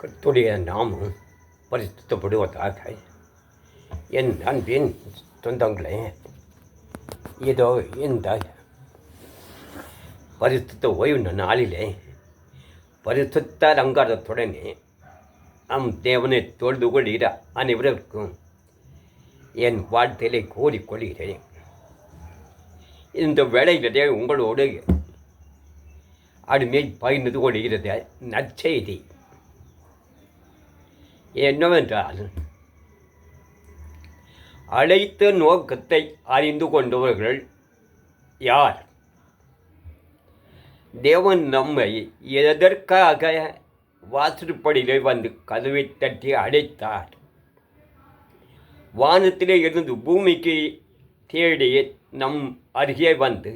கர்த்தருடைய நாமம் பரிசுத்தப்படுவதாக என் அன்பின் சொந்தங்களே இதோ இந்த பரிசுத்த ஓய்வு நாளிலே பரிசுத்த அலங்காரத்துடனே நம் தேவனை தொழுது கொள்கிற அனைவருக்கும் என் வாழ்த்தையிலே கோரிக்கொள்கிறேன் இந்த வேளையிலே உங்களோடு அடிமை பகிர்ந்து கொள்கிறது நற்செய்தி என்னவென்றால் அழைத்த நோக்கத்தை அறிந்து கொண்டவர்கள் யார்? தேவன் நம்மை எதற்காக வாசற்படியிலே வந்து கதவை தட்டி அடைத்தார்? வானத்திலே இருந்து பூமிக்கு தேடி நம் அருகே வந்து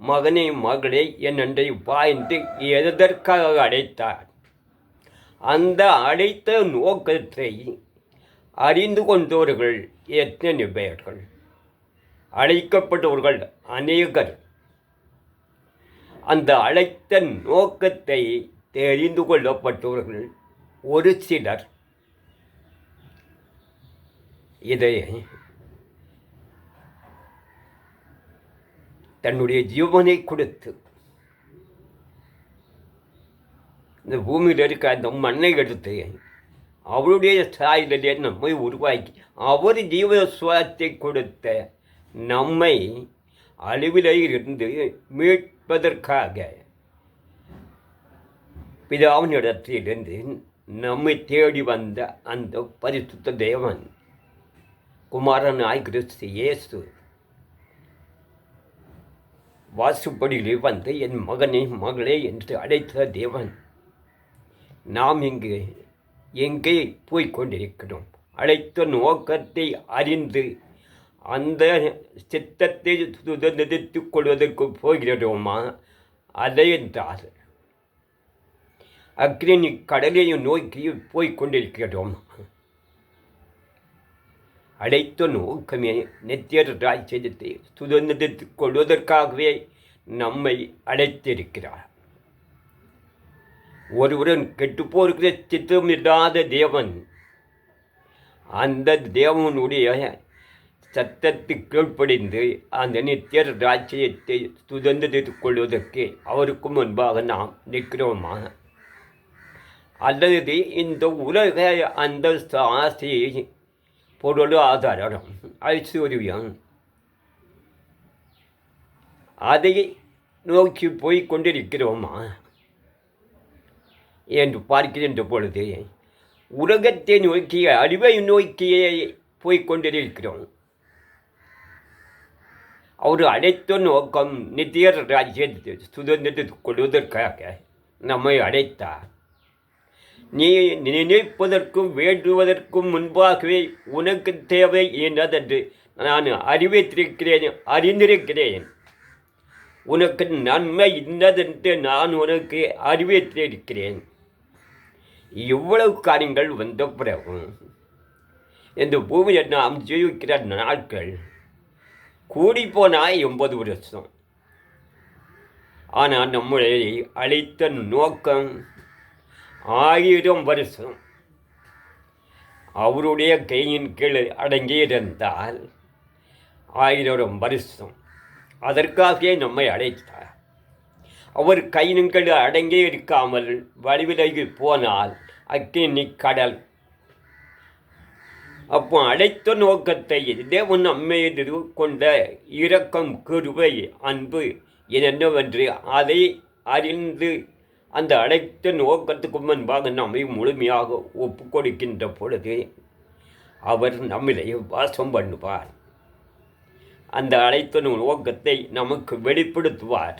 மகனே மகளே என் அண்டை பாய்ந்து எதற்காக அடைத்தார்? அந்த அழைத்த நோக்கத்தை அறிந்து கொண்டவர்கள் எத்தனை பேர்கள்? அழைக்கப்பட்டவர்கள் அநேகர். அந்த அழைத்த நோக்கத்தை தெரிந்து கொள்ளப்பட்டவர்கள் ஒரு சிலர். இதை தன்னுடைய ஜீவனை கொடுத்து இந்த பூமியில் இருக்க அந்த மண்ணை எடுத்து அவருடைய சாயலிலே நம்மை உருவாக்கி அவர் ஜீவ சுவாசத்தை கொடுத்த நம்மை அழிவிலே இருந்து மீட்பதற்காக பிதாவினிடத்திலிருந்து நம்மை தேடி வந்த அந்த பரிசுத்த தேவன் குமாரனாய் கிறிஸ்து இயேசு வாசுப்படியிலே வந்து என் மகனை மகளே என்று அழைத்த தேவன் நாம் இங்கு எங்கே போய்கொண்டிருக்கிறோம் அழைத்த நோக்கத்தை அறிந்து அந்த சித்தத்தை சுதந்திரித்துக் கொள்வதற்கு போகிறோமா? அதை என்றார். அக்னி கடலையும் நோக்கி போய்கொண்டிருக்கிறோம் அழைத்த நோக்கமே நித்தியர் ராஜ்யத்தை சுதந்திரித்துக் கொள்வதற்காகவே நம்மை அழைத்திருக்கிறார். ஒருவருடன் கெட்டுப்போருக்கிற சித்தமில்லாத தேவன். அந்த தேவனுடைய சத்தத்தை கீழ்ப்படிந்து அந்த நித்தியர் ராஜ்யத்தை சுதந்திரித்துக் கொள்வதற்கு அவருக்கு முன்பாக நாம் நிற்கிறோமா அல்லது இந்த உலக அந்த ஆசை பொருள் ஆதாரம் ஐஸ்வர்யம். அதை நோக்கி போய் கொண்டிருக்கிறோமா? என்று பார்க்கின்ற பொழுது உலகத்தை நோக்கிய அறிவை நோக்கியே போய் கொண்டிருக்கிறோம். அவர் அழைத்த நோக்கம் நித்தியர் ராஜ்யத்தை சுதந்திரத்தை கொள்வதற்காக நம்மை அழைத்தார். நீ நினைப்பதற்கும் வேண்டுவதற்கும் முன்பாகவே உனக்கு தேவை என்றதென்று நான் அறிவித்திருக்கிறேன் அறிந்திருக்கிறேன். உனக்கு நன்மை இன்னதென்று நான் உனக்கு அறிவித்திருக்கிறேன். இவ்வளவு காரியங்கள் வந்த பிறகு இந்த பூமியில் நாம் ஜீவிக்கிற நாட்கள்? கூடிப்போனால் எண்பது வருஷம். ஆனால் நம்மளை அழைத்த நோக்கம் ஆயிரம் வருஷம். அவருடைய கையின் கீழ் அடங்கியிருந்தால் ஆயிரம் வருஷம். அதற்காகவே நம்மை அழைத்தார். அவர் கை கையின்கள் அடங்கே இருக்காமல் வடிவிலகி போனால் அக்கினி கடல். அப்போ அழைத்த நோக்கத்தை தேவன் நம்மீது கொண்ட இரக்கம் கிருவை அன்பு என்னவென்று அதை அறிந்து அந்த அழைத்த நோக்கத்துக்கு முன்பாக நம்மை முழுமையாக ஒப்பு கொடுக்கின்ற பொழுது அவர் நம்மளை வாசம் பண்ணுவார். அந்த அழைத்த நோக்கத்தை நமக்கு வெளிப்படுத்துவார்.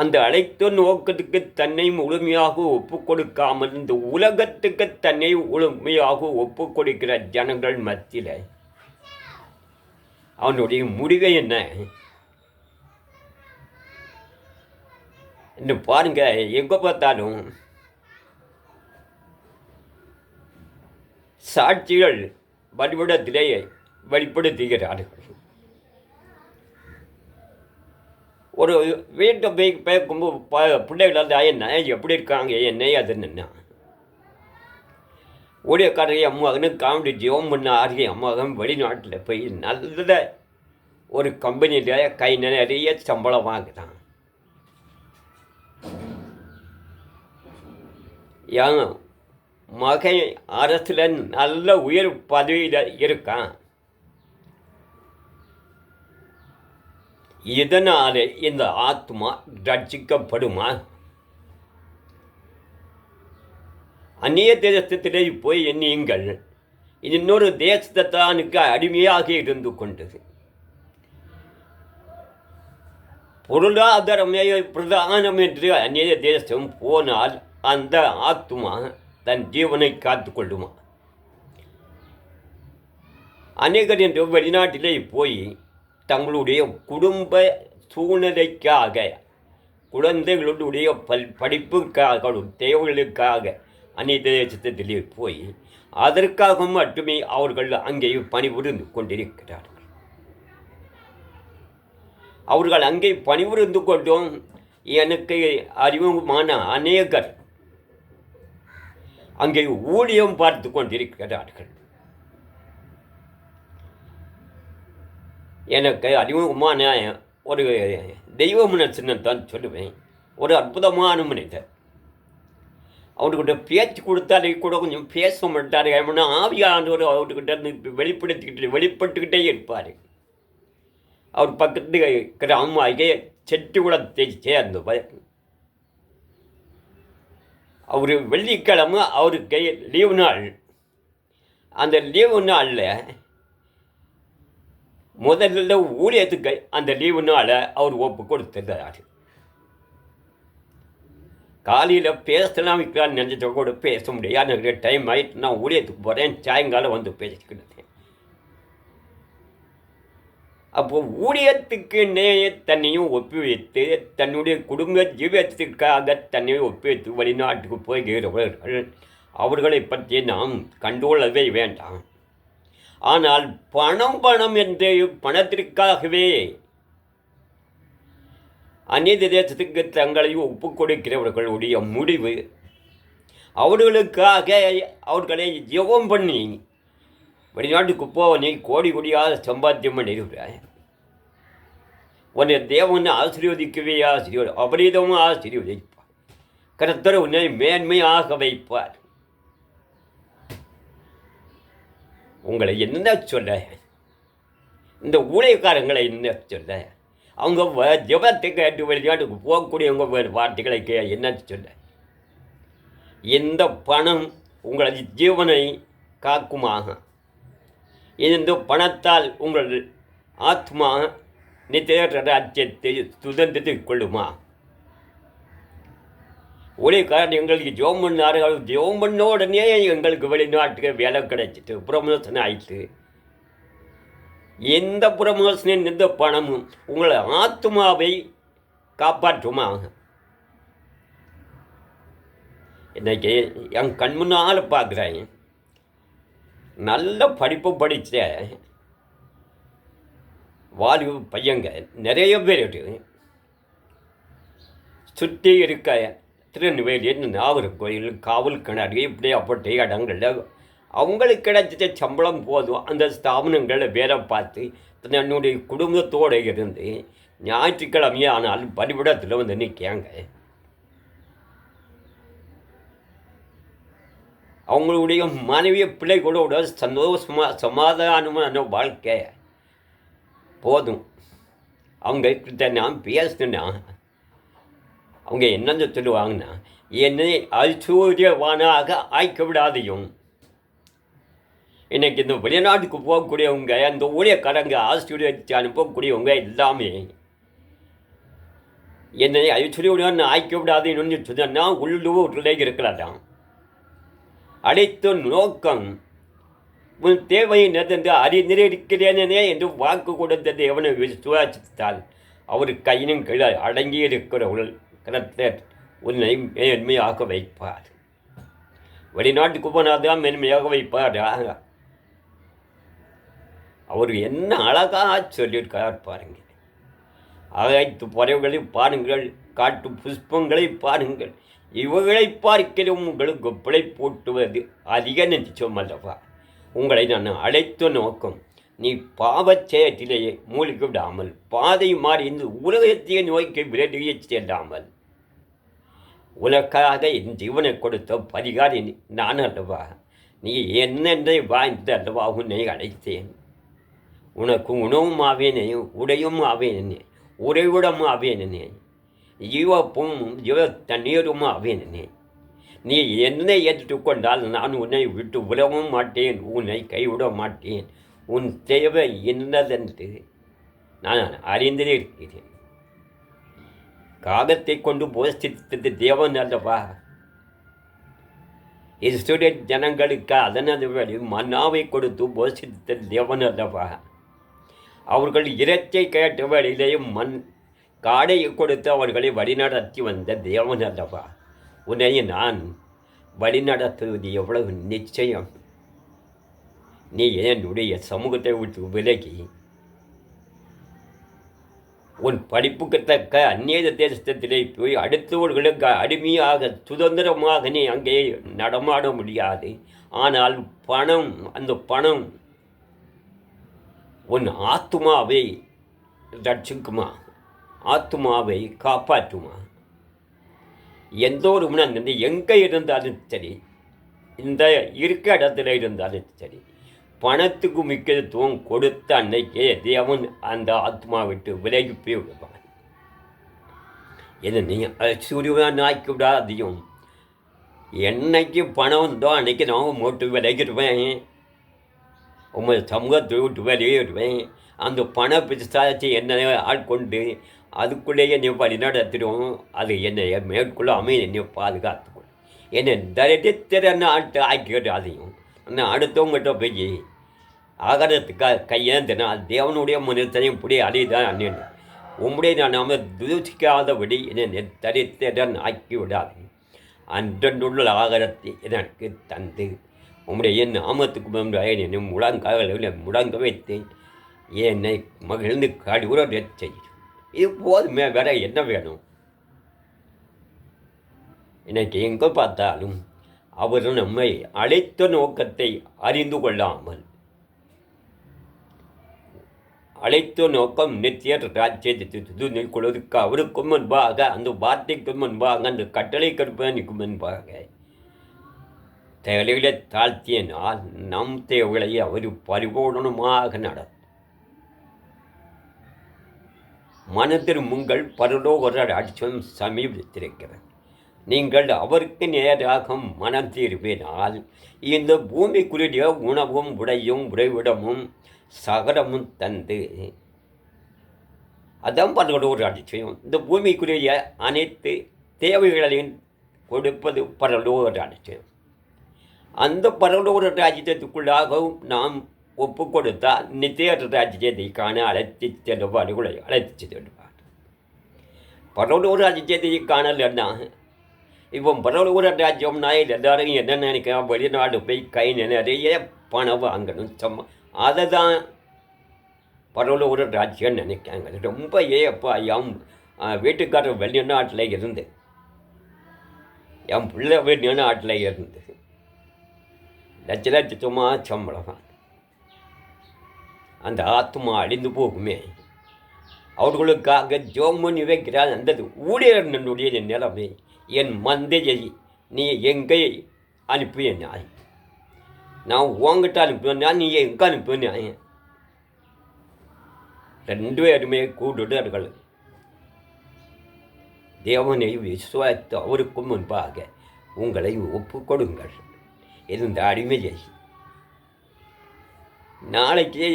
அந்த அழைத்த நோக்கத்துக்கு தன்னை முழுமையாக ஒப்பு கொடுக்காமல் இந்த உலகத்துக்கு தன்னை முழுமையாக ஒப்பு கொடுக்கிற ஜனங்கள் மத்தியில் அவனுடைய முடிவை என்ன? இன்னும் பாருங்க எங்கே பார்த்தாலும் சாட்சிகள் வழிபடத்திலேயே வெளிப்படுத்துகிறார்கள். ஒரு வீட்டை போய் பேக்கும்போது ப பிள்ளைகள் என்ன? எப்படி இருக்காங்க? என்ன? அதுன்னு ஊழியக்காரங்க அம்மாகனு காமெடி ஜீவம் பண்ண ஆகிய அம்மாவும் வெளிநாட்டில் போய் நல்ல ஒரு கம்பெனியில் கை நிறைய சம்பளம் வாங்குதான் என் மகன் அரசில் நல்ல உயர் பதவியில் இருக்கான். இதனாலே இந்த ஆத்மா ரட்சிக்கப்படுமா? அந்நிய தேசத்திலே போய் நீங்கள் இன்னொரு தேசத்தானுக்கு அடிமையாக இருந்து கொண்டது. பொருளாதாரமே பிரதானம் என்று அந்நிய தேசம் போனால் அந்த ஆத்மா தன் ஜீவனை காத்து கொள்ளுமா? அநேகர் என்று வெளிநாட்டிலே போய் தங்களுடைய குடும்ப சூழ்நிலைக்காக குழந்தைகளுடைய பல் படிப்புக்காக தேவைகளுக்காக அந்நிய தேசத்திலே போய் அதற்காக மட்டுமே அவர்கள் அங்கே பணிபுரிந்து கொண்டிருக்கிறார்கள். அவர்கள் அங்கே பணிபுரிந்து கொண்டும் எனக்கு அறிமுகமான அநேகர் அங்கே ஊழியம் பார்த்து கொண்டிருக்கிறார்கள். எனக்கு அறிமுகமான ஒரு தெய்வ மனுஷன் தான் சொல்லுவேன். ஒரு அற்புதமான மனிதர். அவர்கிட்ட பேச்சு கொடுத்தாலே கூட கொஞ்சம் பேச மாட்டார். ஏன்னா ஆவியானவர் அவர்கிட்ட இருந்து வெளிப்படுத்திக்கிட்டு வெளிப்பட்டுக்கிட்டே இருப்பார். அவர் பக்கத்து கிராமாகிய செட்டிகுளத்தை சேர்ந்தவர். அவர் வெள்ளிக்கிழமை அவருக்கு லீவு நாள். அந்த லீவு நாளில் முதல்ல ஊழியத்துக்கு அந்த லீவுனால அவர் ஒப்பு கொடுத்துருந்தார். காலையில் பேசலாம் வைக்கலான்னு நினச்ச கூட பேச முடியாது. எனக்கு டைம் ஆகிட்டு நான் ஊழியத்துக்கு போகிறேன் சாயங்காலம் வந்து பேசிக்கிட்டேன். அப்போ ஊழியத்துக்கு நேய தன்னையும் ஒப்பி வைத்து தன்னுடைய குடும்ப ஜீவியத்திற்காக தன்னையும் ஒப்பி வைத்து வெளிநாட்டுக்கு போய்கிறவர்கள் அவர்களை பற்றி நாம் கண்டுகொள்ளவே வேண்டாம். ஆனால் பணம் பணம் என்று பணத்திற்காகவே அந்நிய தேசத்துக்கு தங்களை ஒப்பு கொடுக்கிறவர்களுடைய முடிவு அவர்களுக்காக அவர்களை ஜெபம் பண்ணி வெளிநாட்டுக்கு நீ கோடி கோடியாக சம்பாத்தியம் பண்ணியிருக்கிறாய் உன்னை தேவன் ஆசீர்வதிக்கவே ஆசீர்வதி அபரீதமாக ஆசீர்வதிப்பார். கருத்தர் உன்னை மேன்மையாக வைப்பார். உங்களை என்ன சொல்ல இந்த ஊழியக்காரங்களை என்ன சொல்ல அவங்க ஜபத்துக்கு எட்டு வெளிநாட்டுக்கு போகக்கூடியவங்க வார்த்தைகளை கே என்ன சொல்ல எந்த பணம் உங்களது ஜீவனை காக்குமாக? இந்த பணத்தால் உங்கள் ஆத்மா நித்திய ராஜ்யத்தை சுதந்திரத்தை கொள்ளுமா? ஊழியக்காரன் எங்களுக்கு ஜோம் பண்ணார்கள் ஜோம் பண்ண உடனே எங்களுக்கு வெளிநாட்டுக்கு வேலை கிடைச்சிட்டு ப்ரமோஷன் ஆயிட்டு எந்த ப்ரமோஷனின் எந்த பணமும் உங்களை ஆத்மாவை காப்பாற்றுமா? இன்னைக்கு என் கண் முன்னால் பார்க்குறேன். நல்ல படிப்பு படித்த வாலி பையங்க நிறைய பேர் சுற்றி இருக்க திருநெல்வேலி நாகர்கோயில் காவல் கிணறு இப்படி அப்பட்ட இடங்களில் அவங்களுக்கு கிடைச்ச சம்பளம் போதும். அந்த ஸ்தாபனங்களில் வேலை பார்த்து தன்னுடைய குடும்பத்தோடு இருந்து ஞாயிற்றுக்கிழமை ஆனால் பலிபிடத்தில் வந்து நிற்காங்க அவங்களுடைய மனைவிய பிள்ளைகளோட சந்தோஷமாக சமாதானமான வாழ்க்கை? போதும். அவங்க கிட்ட நான் பேசினா அவங்க என்னென்னு சொல்லுவாங்கன்னா என்னை அசூரியவானாக ஆய்க்க விடாதையும் இன்றைக்கி இந்த வெளிநாட்டுக்கு போகக்கூடியவங்க அந்த ஊழியக்காரங்க ஆஸ்திரேலியாவுக்கு அனுப்பக்கூடியவங்க எல்லாமே என்னை ஐஸ்வர்யவான ஆய்க்க விடாதுன்னு சொன்னா உள்ளூரில் இருக்கிறதாம் அழைத்த நோக்கம். உன் தேவையை நிறந்து அறிந்திருக்கிறேனே என்று வாக்கு கொடுத்தது எவனை விசுவாசித்தால் அவர் கையினும் கீழே அடங்கி இருக்கிறவர்கள் கரத்தர் உன்னை மேன்மையாக வைப்பார். வெளிநாட்டுக்கு போனாதான் மென்மையாக வைப்பார். அவர் என்ன அழகாக சொல்லியிருக்கார் பாருங்க அழைத்து பறவைகளை பாருங்கள் காட்டு புஷ்பங்களை பாருங்கள். இவைகளை பார்க்கலும் உங்களுக்கு பிழை போட்டுவது அதிக நிச்சயம் அல்லவா? உங்களை நான் அழைத்த நோக்கம். நீ பாவச் செயற்றிலேயே மூழ்கி விடாமல் பாதை மாறி இந்த உலகத்தையே நோக்கி விரடிய செல்லாமல். உனக்காக என் ஜீவனை கொடுத்த பரிகாரி நான் அல்லவா? நீ என்னென்றை வாய்ந்து அல்லவா உன்னை அழைத்தேன். உனக்கு உணவும் ஆவேனே உடையும் ஆவேனே உறைவிடம் ஆவேனே ஜீவப்பும் ஜீவ தண்ணீரும் ஆவேனே. நீ என்னை ஏற்றுக்கொண்டால் நான் உன்னை விட்டு உலவும் மாட்டேன் உன்னை கைவிட மாட்டேன். உன் தேவை என்னதென்று நான் அறிந்திருக்கிறேன். காகத்தை கொண்டு போஷித்தது தேவன் அல்லவா? இஸ்ரேல் ஜனங்களுக்கு அதனது வழி மன்னாவை கொடுத்து போஷித்தது தேவன் அல்லவா? அவர்கள் இறைச்சை கேட்ட வழியிலேயும் மண் காடையை கொடுத்து அவர்களை வழிநடத்தி வந்த தேவன் அல்லவா? உன்னை நான் வழிநடத்துவது எவ்வளவு நிச்சயம். நீ என்னுடைய சமூகத்தை விட்டு விலகி உன் படிப்புக்கு தக்க அந்நிய தேசத்திலே போய் அடுத்தவர்களுக்கு அடிமையாக சுதந்திரமாக நீ அங்கே நடமாட முடியாது. ஆனால் பணம் அந்த பணம் உன் ஆத்துமாவை ரட்சிக்குமா? ஆத்துமாவை காப்பாற்றுமா? எந்த ஒரு உணர்ந்து எங்கே இருந்தாலும் சரி இந்த இருக்க இடத்துல இருந்தாலும் சரி பணத்துக்கு முக்கியத்துவம் கொடுத்த அன்னைக்கே தேவன் அந்த ஆத்மா விட்டு விலகி போய் விடுவான் என்ன நீ சூரியன் ஆக்கி விடாதையும். என்னைக்கு பணம் வந்தோ அன்னைக்கு நான் மூட்டு விலகிடுவேன். உங்கள் சமூகத்தை விட்டு விலகிடுவேன் அந்த பண பிசாச்சி என்ன ஆட்கொண்டு அதுக்குள்ளேயே நீ வழி நடத்திடும். அது என்னை மேற்கொள்ளாமல் என்னை பாதுகாத்துக்கொள் என்னை தரித்திர நாட்டு ஆக்கிடாதையும் நான் அடுத்தவங்ககிட்ட போய் ஆகாரத்துக்காக கையேந்தினா தேவனுடைய மனுஷனையும் இப்படி அழிதான் அண்ணன் உம்முடைய நான் நாம தூசிக்காதபடி என்னை தரித்திரன் ஆக்கி விடாது அன்றன்றுள்ள ஆகாரத்தை எனக்கு தந்து உம்முடைய என் நாமத்துக்கு முன்பாக என்னை முடங்க முழங்க வைத்து என்னை மகிழ்ந்து கடுகுற செய்யும் இது போதுமே வேற என்ன வேணும்? இன்னைக்கு எங்கே பார்த்தாலும் அவர் நம்மை அழைத்த நோக்கத்தை அறிந்து கொள்ளாமல். அழைத்த நோக்கம் நித்திய ராஜ்யத்தை கொள்வதற்கு அவருக்கும் முன்பாக அந்த வார்த்தைக்கும் முன்பாக அந்த கட்டளை கற்பனைக்கு முன்பாக தேவைகளை தாழ்த்தியனால் நம் தேவைகளை அவர் பரிபூர்ணமாக நடத்தும். மனதிரும்புங்கள் பரலோக ராட்சியம் சமீபத்திருக்கிறது. நீங்கள் அவருக்கு நேராக மனம் தீர்வினால் இந்த பூமிக்குரிய உணவும் உடையும் உறைவிடமும் சகலமும் தந்து. அதான் பலரோட ஒரு அதிசயம் இந்த பூமிக்குரிய அனைத்து தேவைகளையும் கொடுப்பது பரலோக ராட்சியம் அந்த பரலோக ராஜ்யத்துக்குள்ளாகவும் நாம் ஒப்பு கொடுத்தால் நித்திய ராஜ்யத்தை காண அழைத்து செல்வார்களை அழைத்து செல்வார். பரலோக ராஜ்யத்தை காணலன்னா இப்போ பரலோக ராஜ்யம்னா எல்லாரும் என்ன நினைக்கிறான் வெளிநாடு போய் கை நிறைய பணம் வாங்கணும் சம்ம அதை தான் பரலோக ராஜ்யம் நினைக்காங்க ரொம்ப ஏப்பா என் வீட்டுக்காரர் வெளிநாட்டில் இருந்து என் பிள்ளை வெளிநாட்டில் இருந்து லட்ச லட்சமாக சம்பளம் அந்த ஆத்மா அழிந்து போகுமே அவர்களுக்காக ஜோம் பண்ணி வைக்கிறார் அந்த ஊழியர்களுடைய நிலைமை என் மந்தையை நீ எங்கே அனுப்பினாய்? நான் உங்ககிட்ட அனுப்பினா நீ எங்கே அனுப்பினாய்? ரெண்டு பேருமே கூடுதர்கள் தேவனை விசுவாத்து அவருக்கும் முன்பாக உங்களை ஒப்பு கொடுங்கள். இருந்த அடிமையை நாளைக்கு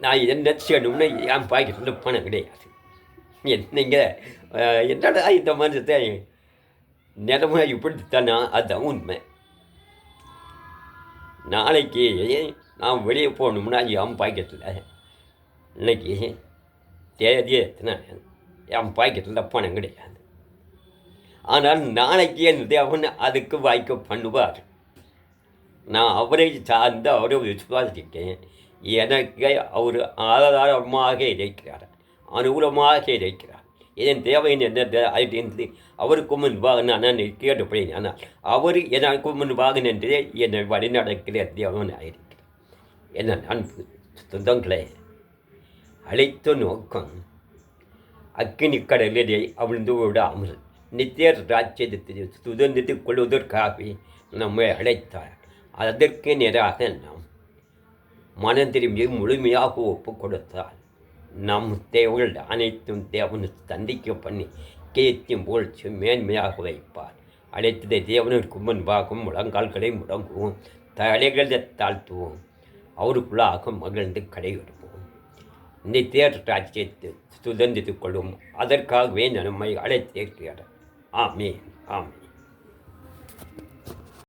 நான் என்ன செய்யணும்னு என் பாக்கெட்டில் பணம் கிடையாது. என்னங்க? என்னடா இந்த மனுஷத்தை நிலமை இப்படித்தானா அதுதான் உண்மை. நாளைக்கு நான் வெளியே போகணும்னா என் பாக்கெட்டில் இன்னைக்கு தேதி எத்தனை? என் பாக்கெட்டில் பணம் கிடையாது. ஆனால் நாளைக்கு என் தேவன் அதுக்கு வாய்க்க பண்ணுவார். நான் அவரை சார்ந்து அவரை விசுவாசிக்கேன் எனக்கு அவர் ஆதாரமாக இருக்கிறார். அனுகூலமாக இருக்கிறார் இதன் தேவை என்று அவருக்கு முன்பாக நான் கேட்டுப்பேன் ஆனால் அவர் எனக்கு முன்பாக நின்று என்னை வழிநடக்கிற தேவன் ஆயிருக்கிறார். என்ன அன்பு சொந்தங்களே அழைத்த நோக்கம் அக்கினி கடலிலே அவிழ்ந்து விடாமல் நித்திய ராஜ்யத்தை சுதந்திரத்துக் கொள்வதற்காக நம்மை அழைத்தார். அதற்கு நேராக நாம் மனம் திரும்பி முழுமையாக ஒப்பு கொடுத்தார். நம் தேவைகள் அனைத்தும் தேவன் சந்திக்க பண்ணி கேத்தியும் போழ்ச்சி மேன்மையாக வைப்பார். அழைத்ததை தேவனுக்கு முன்பாகவும் முழங்கால்களை முடங்குவோம். தலைகளை தாழ்த்துவோம். அவருக்குள்ளாக மகிழ்ந்து கடைவிடுவோம் தேர்தல் ராஜ்யத்தை சுதந்திரித்துக் கொள்வோம் அதற்காகவே நம்மை அழைத்திருக்கிறார் ஆமீன் ஆமீன்.